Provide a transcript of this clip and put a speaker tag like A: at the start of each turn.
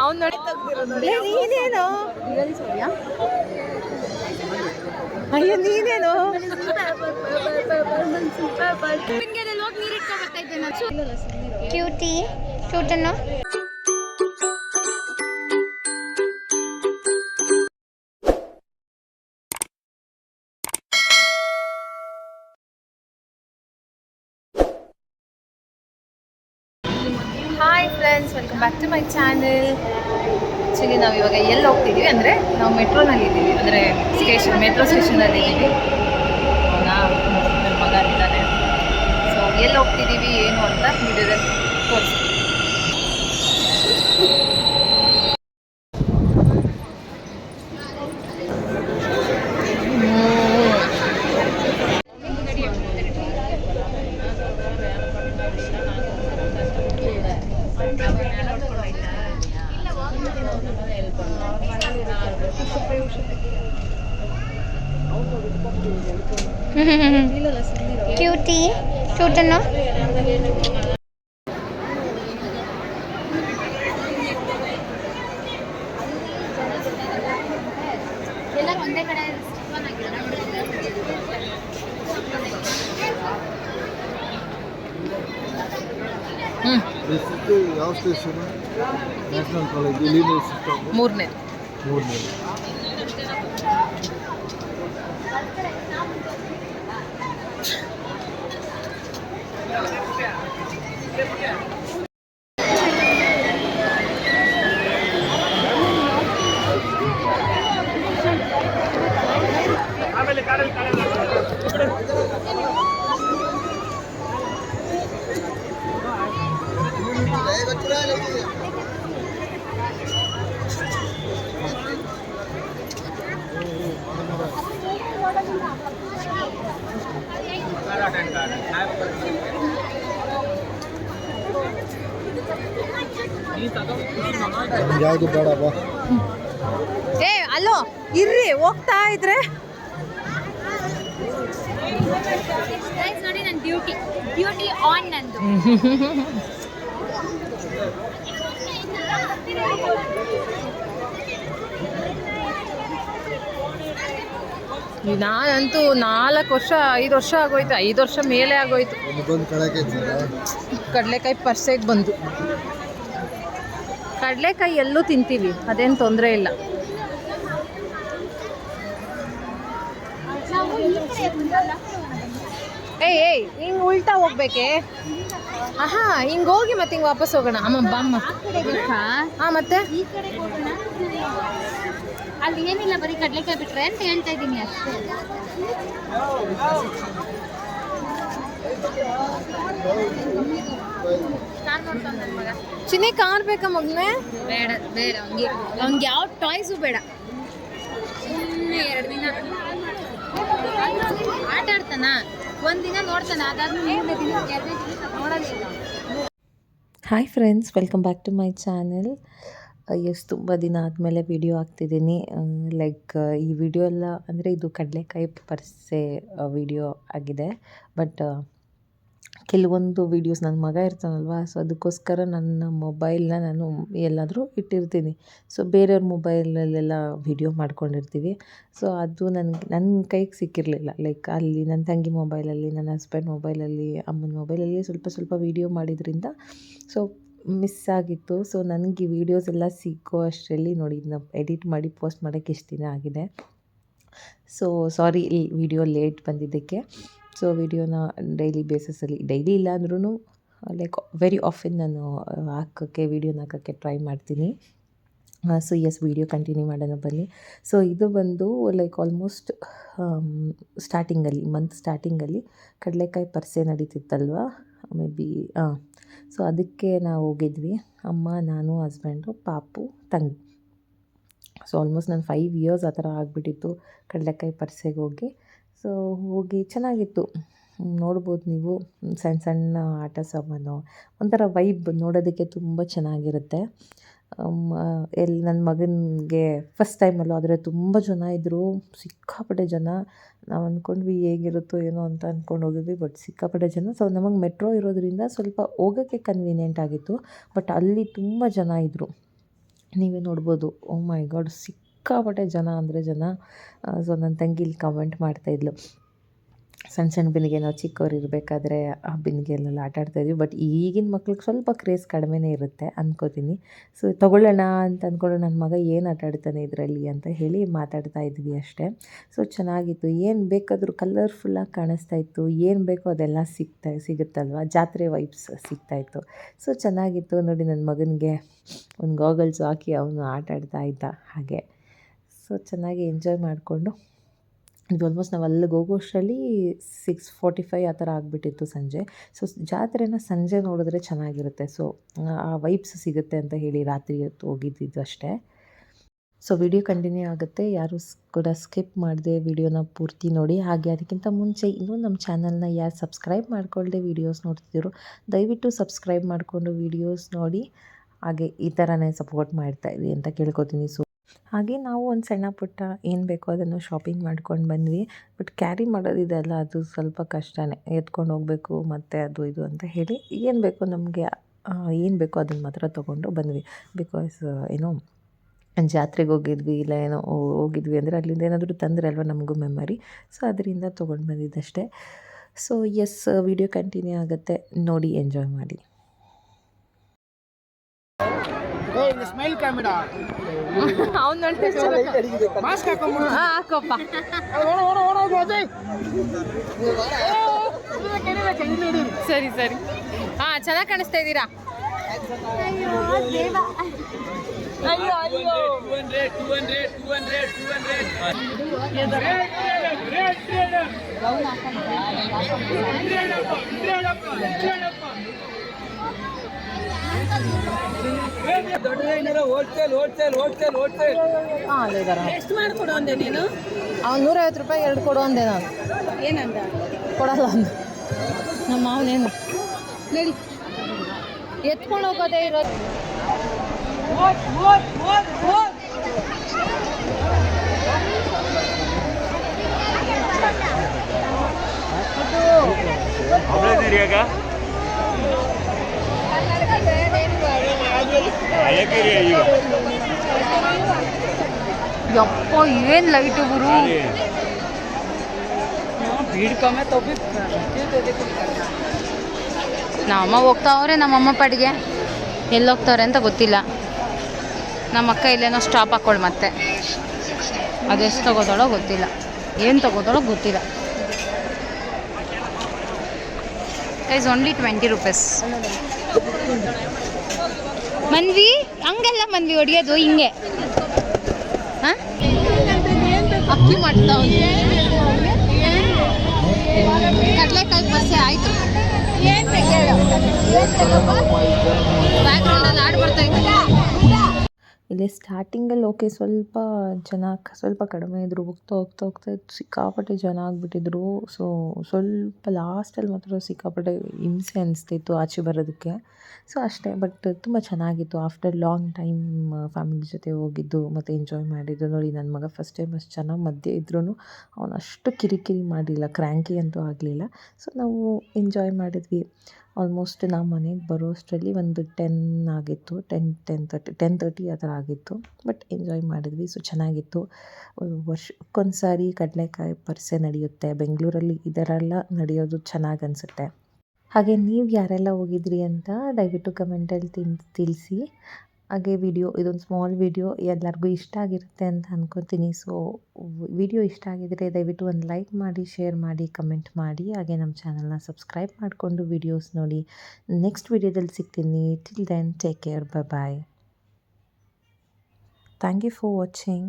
A: ಅವ್ನು ನೋಡಿ ಲೇ, ನೀನೇನು? ಅಯ್ಯೋ ನೀನೇನು?
B: Cutie ಕ್ಯೂಟನ್ನು
A: friends welcome back to my channel actually ನಾವು ಇವಾಗ ಎಲ್ಲಿ ಹೋಗ್ತಿದ್ದೀವಿ ಅಂದರೆ ನಾವು ಮೆಟ್ರೋನಲ್ಲಿ ಇದ್ದೀವಿ ಅಂದರೆ ಸ್ಟೇಷನ್ ಮೆಟ್ರೋ ಸ್ಟೇಷನಲ್ಲಿ ಇದ್ದೀವಿ ನಾವು ನನ್ನ ಮಗ ಇದ್ದಾನೆ. ಸೊ ಎಲ್ಲಿ ಹೋಗ್ತಿದ್ದೀವಿ ಏನು ಅಂತ ವಿಡಿಯೋದಲ್ಲಿ ತೋರಿಸ್ತೀವಿ
B: ಕ್ಯೂಟಿ ಕ್ಯೂಟನ್ನು
C: ಯಾವ ಸ್ಟೇಷನ್ ನ್ಯಾಷನಲ್ ಕಾಲೇಜ್ ಮೂರನೇ.
A: ಮೂರನೇ
C: ಮೂರನೇ ಯಾವುದು ಬೇಡಪ್ಪ ಬಾ
A: ಏ ಅಲ್ಲೋ ಇರ್ರಿ ಹೋಗ್ತಾ ಇದ್ರೆ.
D: ಗೈಸ್ ನೋಡಿ ನನ್ನ ಡ್ಯೂಟಿ ಡ್ಯೂಟಿ ಆನ್ ನಂದು.
A: ನಾನಂತೂ ನಾಲ್ಕು ವರ್ಷ ಐದು ವರ್ಷ ಆಗೋಯ್ತು. ಐದು ವರ್ಷ ಮೇಲೆ ಆಗೋಯ್ತು. ಕಡಲೆಕಾಯಿ ಪರ್ಸೆಗೆ ಬಂದು. ಕಡಲೆಕಾಯಿ ಎಲ್ಲೂ ತಿಂತೀವಿ, ಅದೇನು ತೊಂದರೆ ಇಲ್ಲ. ಏಯ್ ಏಯ್, ಹಿಂಗೆ ಉಲ್ಟಾ ಹೋಗ್ಬೇಕೆ? ಆಹಾ, ಹಿಂಗೆ ಹೋಗಿ ಮತ್ತೆ ಹಿಂಗೆ ವಾಪಸ್ ಹೋಗೋಣ. ಅಮ್ಮ ಬಾಮ್ಮ ಹಾಂ ಮತ್ತೆ?
D: ಅಲ್ಲಿ ಏನಿಲ್ಲ, ಬರೀ ಕಡಲೆಕಾಯಿ ಬಿಟ್ರೆ ಅಂತ ಹೇಳ್ತಾ ಇದ್ದೀನಿ ಅಷ್ಟೇ.
A: ಚಿನ್ನಿ ಕಾರ್ ಬೇಕಾ ಮಗನೇ?
D: ಬೇಡ ಬೇಡ ಅವ್ನಿಗೆ ಯಾವ ಟಾಯ್ಸು ಬೇಡ. ಸುಮ್ಮನೆ ಎರಡು ದಿನ. ಆಟ ಆಡ್ತಾನ? ಒಂದಿನ ನೋಡ್ತಾನ ಅದಾದ್ಮೇಲೆ ಮೂರನೇ ದಿನ ಎರಡನೇ ದಿನ ನೋಡೋದಿಲ್ಲ
E: hi friends welcome back to my channel yes ತುಂಬ ದಿನ ಆದಮೇಲೆ ವಿಡಿಯೋ ಹಾಕ್ತಿದ್ದೀನಿ. ಲೈಕ್ ಈ ವಿಡಿಯೋ ಎಲ್ಲ ಅಂದರೆ ಇದು ಕಡಲೆಕಾಯಿ ಪರ್ಸೆ ವಿಡಿಯೋ ಆಗಿದೆ. ಬಟ್ ಕೆಲವೊಂದು ವೀಡಿಯೋಸ್ ನನ್ನ ಮಗ ಇರ್ತಾನಲ್ವ ಸೊ ಅದಕ್ಕೋಸ್ಕರ ನನ್ನ ಮೊಬೈಲ್ನ ನಾನು ಎಲ್ಲಾದರೂ ಇಟ್ಟಿರ್ತೀನಿ. ಸೊ ಬೇರೆಯವ್ರ ಮೊಬೈಲಲ್ಲೆಲ್ಲ ವಿಡಿಯೋ ಮಾಡ್ಕೊಂಡಿರ್ತೀವಿ. ಸೊ ಅದು ನನಗೆ ನನ್ನ ಕೈಗೆ ಸಿಕ್ಕಿರಲಿಲ್ಲ. ಲೈಕ್ ಅಲ್ಲಿ ನನ್ನ ತಂಗಿ ಮೊಬೈಲಲ್ಲಿ ನನ್ನ ಹಸ್ಬೆಂಡ್ ಮೊಬೈಲಲ್ಲಿ ಅಮ್ಮನ ಮೊಬೈಲಲ್ಲಿ ಸ್ವಲ್ಪ ಸ್ವಲ್ಪ ವೀಡಿಯೋ ಮಾಡಿದ್ರಿಂದ ಸೊ ಮಿಸ್ ಆಗಿತ್ತು. ಸೊ ನನಗೆ ವೀಡಿಯೋಸ್ ಎಲ್ಲ ಸಿಕ್ಕೋ ಅಷ್ಟರಲ್ಲಿ ನೋಡಿ ಇದನ್ನ ಎಡಿಟ್ ಮಾಡಿ ಪೋಸ್ಟ್ ಮಾಡೋಕ್ಕೆ ಎಷ್ಟು ದಿನ ಆಗಿದೆ. ಸೊ ಸಾರಿ ಈ ವಿಡಿಯೋ ಲೇಟ್ ಬಂದಿದ್ದಕ್ಕೆ. ಸೊ ವಿಡಿಯೋನ ಡೈಲಿ ಬೇಸಿಸಲ್ಲಿ ಡೈಲಿ ಇಲ್ಲ ಅಂದ್ರೂ ಲೈಕ್ ವೆರಿ ಆಫನ್ ನಾನು ಹಾಕೋಕ್ಕೆ ವೀಡಿಯೋನ ಹಾಕೋಕ್ಕೆ ಟ್ರೈ ಮಾಡ್ತೀನಿ. ಸೊ ಎಸ್ ವಿಡಿಯೋ ಕಂಟಿನ್ಯೂ ಮಾಡೋಣ ಬನ್ನಿ. ಸೊ ಇದು ಬಂದು ಲೈಕ್ ಆಲ್ಮೋಸ್ಟ್ ಸ್ಟಾರ್ಟಿಂಗಲ್ಲಿ ಮಂತ್ ಸ್ಟಾರ್ಟಿಂಗಲ್ಲಿ ಕಡಲೆಕಾಯಿ ಪರ್ಸೆ ನಡೀತಿತ್ತಲ್ವ? ಮೇ ಬಿ ಹಾಂ ಸೊ ಅದಕ್ಕೆ ನಾವು ಹೋಗಿದ್ವಿ. ಅಮ್ಮ, ನಾನು ಹಸ್ಬೆಂಡು ಪಾಪು, ತಂಗಿ. ಸೊ ಆಲ್ಮೋಸ್ಟ್ ನಾನು ಫೈವ್ ಇಯರ್ಸ್ ಆ ಥರ ಆಗಿಬಿಟ್ಟಿತ್ತು ಕಡಲೆಕಾಯಿ ಪರ್ಸೆಗೆ ಹೋಗಿ. ಸೊ, ಹೋಗಿ ಚೆನ್ನಾಗಿತ್ತು. ನೋಡ್ಬೋದು ನೀವು. ಸಣ್ಣ ಸಣ್ಣ ಆಟ ಸಾಮಾನು. ಒಂಥರ ವೈಬ್ ನೋಡೋದಕ್ಕೆ ತುಂಬ ಚೆನ್ನಾಗಿರುತ್ತೆ. ಎಲ್ಲಿ ನನ್ನ ಮಗನಿಗೆ ಫಸ್ಟ್ ಟೈಮಲ್ಲೂ ಆದರೆ ತುಂಬ ಜನ ಇದ್ದರು ಸಿಕ್ಕಾಪಟ್ಟೆ ಜನ. ನಾವು ಅಂದ್ಕೊಂಡ್ವಿ ಹೇಗಿರುತ್ತೋ ಏನೋ ಅಂತ ಅಂದ್ಕೊಂಡು ಹೋಗಿದ್ವಿ ಬಟ್ ಸಿಕ್ಕಾಪಟ್ಟೆ ಜನ. ಸೊ ನಮಗೆ ಮೆಟ್ರೋ ಇರೋದ್ರಿಂದ ಸ್ವಲ್ಪ ಹೋಗೋಕ್ಕೆ ಕನ್ವೀನಿಯೆಂಟ್ ಆಗಿತ್ತು. ಬಟ್ ಅಲ್ಲಿ ತುಂಬ ಜನ ಇದ್ದರು ನೀವೇ ನೋಡ್ಬೋದು. ಓ ಮೈ ಗಾಡ್ ಸಿಕ್ಕಾಪಟ್ಟೆ ಜನ ಅಂದರೆ ಜನ ಸೊ ನನ್ನ ತಂಗಿ ಇಲ್ಲಿ ಕಮೆಂಟ್ ಮಾಡ್ತಾಯಿದ್ಲು ಸಣ್ಣ ಸಣ್ಣ ಬಿಂದಿಗೆ ನಾವು ಚಿಕ್ಕವ್ರು ಇರಬೇಕಾದ್ರೆ ಆ ಬಿಂದಿಗೆಯಲ್ಲೆಲ್ಲ ಆಟ ಆಡ್ತಾಯಿದ್ವಿ ಬಟ್ ಈಗಿನ ಮಕ್ಳಿಗೆ ಸ್ವಲ್ಪ ಕ್ರೇಸ್ ಕಡಿಮೆನೇ ಇರುತ್ತೆ ಅಂದ್ಕೋತೀನಿ ಸೊ ತೊಗೊಳ್ಳೋಣ ಅಂತ ಅಂದ್ಕೊಂಡು ನನ್ನ ಮಗ ಏನು ಆಟ ಆಡ್ತಾನೆ ಇದರಲ್ಲಿ ಅಂತ ಹೇಳಿ ಮಾತಾಡ್ತಾ ಇದ್ವಿ ಅಷ್ಟೇ. ಸೊ ಚೆನ್ನಾಗಿತ್ತು. ಏನು ಬೇಕಾದರೂ ಕಲರ್ಫುಲ್ಲಾಗಿ ಕಾಣಿಸ್ತಾ ಇತ್ತು. ಏನು ಬೇಕೋ ಅದೆಲ್ಲ ಸಿಗ್ತಾ ಸಿಗುತ್ತಲ್ವ? ಜಾತ್ರೆ ವೈಬ್ಸ್ ಸಿಗ್ತಾಯಿತ್ತು ಸೊ ಚೆನ್ನಾಗಿತ್ತು. ನೋಡಿ ನನ್ನ ಮಗನಿಗೆ ಒಂದು ಗಾಗಲ್ಸ್ ಹಾಕಿ ಅವನು ಆಟ ಆಡ್ತಾ ಇದ್ದ ಹಾಗೆ. ಸೊ ಚೆನ್ನಾಗಿ ಎಂಜಾಯ್ ಮಾಡಿಕೊಂಡು, ಇದು ಆಲ್ಮೋಸ್ಟ್ ನಾವು ಅಲ್ಲಿಗೆ ಹೋಗೋಷ್ಟರಲ್ಲಿ ಸಿಕ್ಸ್ ಫೋರ್ಟಿ ಫೈವ್ ಆ ಥರ ಆಗಿಬಿಟ್ಟಿತ್ತು ಸಂಜೆ. ಸೊ ಜಾತ್ರೆನ ಸಂಜೆ ನೋಡಿದ್ರೆ ಚೆನ್ನಾಗಿರುತ್ತೆ. ಸೊ ಆ ವೈಬ್ಸ್ ಸಿಗುತ್ತೆ ಅಂತ ಹೇಳಿ ರಾತ್ರಿ ಹೊತ್ತು ಹೋಗಿದ್ದಿದ್ದು ಅಷ್ಟೇ. ಸೊ ವಿಡಿಯೋ ಕಂಟಿನ್ಯೂ ಆಗುತ್ತೆ. ಯಾರು ಕೂಡ ಸ್ಕಿಪ್ ಮಾಡದೆ ವಿಡಿಯೋನ ಪೂರ್ತಿ ನೋಡಿ. ಹಾಗೆ ಅದಕ್ಕಿಂತ ಮುಂಚೆ ಇನ್ನೂ ನಮ್ಮ ಚಾನಲ್ನ ಯಾರು ಸಬ್ಸ್ಕ್ರೈಬ್ ಮಾಡ್ಕೊಳ್ಳದೆ ವಿಡಿಯೋಸ್ ನೋಡ್ತಿದ್ರು ದಯವಿಟ್ಟು ಸಬ್ಸ್ಕ್ರೈಬ್ ಮಾಡಿಕೊಂಡು ವಿಡಿಯೋಸ್ ನೋಡಿ. ಹಾಗೆ ಈ ಥರನೇ ಸಪೋರ್ಟ್ ಮಾಡ್ತಾಯಿರಿ ಅಂತ ಕೇಳ್ಕೊತೀನಿ. ಸೊ ಹಾಗೆ ನಾವು ಒಂದು ಸಣ್ಣ ಪುಟ್ಟ ಏನು ಬೇಕೋ ಅದನ್ನು ಶಾಪಿಂಗ್ ಮಾಡ್ಕೊಂಡು ಬಂದ್ವಿ. ಬಟ್ ಕ್ಯಾರಿ ಮಾಡೋದಿದೆಯಲ್ಲ ಅದು ಸ್ವಲ್ಪ ಕಷ್ಟನೇ. ಎತ್ಕೊಂಡು ಹೋಗಬೇಕು, ಮತ್ತು ಅದು ಇದು ಅಂತ ಹೇಳಿ ಏನು ಬೇಕೋ ನಮಗೆ ಏನು ಬೇಕೋ ಅದನ್ನು ಮಾತ್ರ ತೊಗೊಂಡು ಬಂದ್ವಿ. ಬಿಕಾಸ್ ಏನೋ ಜಾತ್ರೆಗೆ ಹೋಗಿದ್ವಿ, ಇಲ್ಲ ಏನೋ ಹೋಗಿದ್ವಿ ಅಂದರೆ ಅಲ್ಲಿಂದ ಏನಾದರೂ ತಂದರೆ ಅಲ್ವಾ ನಮಗೂ ಮೆಮರಿ ಸೊ ಅದರಿಂದ ತೊಗೊಂಡು ಬಂದಿದ್ದಷ್ಟೇ. ಸೊ ಎಸ್ ವಿಡಿಯೋ ಕಂಟಿನ್ಯೂ ಆಗುತ್ತೆ. ನೋಡಿ ಎಂಜಾಯ್ ಮಾಡಿ.
C: ಸ್ಮೈಲ್ ಕ್ಯಾಮೆರಾ
A: ಅವ್ನು
C: ಮಾಸ್ಕ್ ಹಾಕೊಂಡ್ಬಿಡು
A: ಹಾಕೋಪ್ಪ ಸರಿ ಸರಿ ಹಾ ಚೆನ್ನಾಗಿ ಕಾಣಿಸ್ತಾ ಇದ್ದೀರಾ ಹಾಂ ಅಲ್ಲೇ ಇದ್ದಾರೆ
D: ಎಷ್ಟು ಮಾಡ್ಕೊಡು ಅಂದೆ ನೀನು?
A: ಅವ್ನು ನೂರೈವತ್ತು ರೂಪಾಯಿ ಎರಡು ಕೊಡು ಅಂದೆ ನಾನು.
D: ಏನಂದ?
A: ಕೊಡಲ್ಲ ಅಂದ. ನಮ್ಮ ಮಾವನೇನು ನಡಿ. ಎತ್ಕೊಂಡು ಹೋಗೋದೇ ಇರೋದು. ಯಪ್ಪ ಏನು ಲೈಟ್ ಗುರು? ನಮ್ಮಮ್ಮ ಹೋಗ್ತಾವ್ರೆ ನಮ್ಮಮ್ಮ ಪಾಡಿಗೆ. ಎಲ್ಲಿ ಹೋಗ್ತಾವ್ರೆ ಅಂತ ಗೊತ್ತಿಲ್ಲ. ನಮ್ಮ ಅಕ್ಕ ಇಲ್ಲೇನೋ ಸ್ಟಾಪ್ ಹಾಕ್ಕೊಳ್ಳಿ ಮತ್ತೆ. ಅದೆಷ್ಟು ತಗೋತಾಳೋ ಗೊತ್ತಿಲ್ಲ. ಏನು ತಗೋತಾಳೋ ಗೊತ್ತಿಲ್ಲ. Is only twenty rupees Manvi? ಹಂಗಲ್ಲ ಮನ್ವಿ ಹೊಡಿಯೋದು ಹಿಂಗೆ. ಅಕ್ಕಿ ಮಾಡ್ತಾವ್ನಿ ಕಡಲೆಕಾಯಿ ಬಸ್ಸೆ ಆಯಿತು. ಬ್ಯಾಕ್ಗ್ರೌಂಡಲ್ಲಿ ಹಾಡು ಬರ್ತಾ ಇತ್ತು.
E: ಇಲ್ಲಿ ಸ್ಟಾರ್ಟಿಂಗಲ್ಲಿ ಓಕೆ ಸ್ವಲ್ಪ ಜನ ಸ್ವಲ್ಪ ಕಡಿಮೆ ಇದ್ದರು ಹೋಗ್ತಾ ಹೋಗ್ತಾ ಹೋಗ್ತಾ ಸಿಕ್ಕಾಪಟ್ಟೆ ಜನ ಆಗಿಬಿಟ್ಟಿದ್ರು. ಸೊ ಸ್ವಲ್ಪ ಲಾಸ್ಟಲ್ಲಿ ಮಾತ್ರ ಸಿಕ್ಕಾಪಟ್ಟೆ ಹಿಂಸೆ ಅನಿಸ್ತಿತ್ತು ಆಚೆ ಬರೋದಕ್ಕೆ. ಸೊ ಅಷ್ಟೇ ಬಟ್ ತುಂಬ ಚೆನ್ನಾಗಿತ್ತು. ಆಫ್ಟರ್ ಲಾಂಗ್ ಟೈಮ್ ಫ್ಯಾಮಿಲಿ ಜೊತೆ ಹೋಗಿದ್ದು, ಮತ್ತು ಎಂಜಾಯ್ ಮಾಡಿದ್ದು. ನೋಡಿ ನನ್ನ ಮಗ ಫಸ್ಟ್ ಟೈಮ್ ಅಷ್ಟು ಚೆನ್ನಾಗಿ ಮಧ್ಯೆ ಇದ್ರೂ ಅವನು ಅಷ್ಟು ಕಿರಿಕಿರಿ ಮಾಡಲಿಲ್ಲ ಕ್ರ್ಯಾಂಕಿ ಅಂತೂ ಆಗಲಿಲ್ಲ. ಸೊ ನಾವು ಎಂಜಾಯ್ ಮಾಡಿದ್ವಿ. ಆಲ್ಮೋಸ್ಟ್ ನಾವು ಮನೆಗೆ ಬರೋ ಅಷ್ಟರಲ್ಲಿ ಒಂದು ಟೆನ್ ಆಗಿತ್ತು. Ten ten thirty ten thirty ಆ ಥರ ಆಗಿತ್ತು. ಬಟ್ ಎಂಜಾಯ್ ಮಾಡಿದ್ವಿ. ಸೊ ಚೆನ್ನಾಗಿತ್ತು. ವರ್ಷಕ್ಕೊಂದು ಸಾರಿ ಕಡಲೆಕಾಯಿ ಪರಿಸೆ ನಡೆಯುತ್ತೆ. ಬೆಂಗಳೂರಲ್ಲಿ ಇದರೆಲ್ಲ ನಡೆಯೋದು ಚೆನ್ನಾಗಿ ಅನಿಸುತ್ತೆ. ಹಾಗೆ ನೀವು ಯಾರೆಲ್ಲ ಹೋಗಿದ್ರಿ ಅಂತ ದಯವಿಟ್ಟು ಕಮೆಂಟಲ್ಲಿ ತಿನ್, ತಿಳಿಸಿ. ಹಾಗೆ ವಿಡಿಯೋ ಇದೊಂದು ಸ್ಮಾಲ್ ವಿಡಿಯೋ ಎಲ್ಲರಿಗೂ ಇಷ್ಟ ಆಗಿರುತ್ತೆ ಅಂತ ಅಂದ್ಕೊತೀನಿ ಸೊ ವಿಡಿಯೋ ಇಷ್ಟ ಆಗಿದರೆ ದಯವಿಟ್ಟು ಒಂದು ಲೈಕ್ ಮಾಡಿ ಶೇರ್ ಮಾಡಿ ಕಮೆಂಟ್ ಮಾಡಿ. ಹಾಗೆ ನಮ್ಮ ಚಾನಲ್ನ ಸಬ್ಸ್ಕ್ರೈಬ್ ಮಾಡಿಕೊಂಡು ವಿಡಿಯೋಸ್ ನೋಡಿ. ನೆಕ್ಸ್ಟ್ ವಿಡಿಯೋದಲ್ಲಿ ಸಿಗ್ತೀನಿ. Till then take care bye bye thank you for watching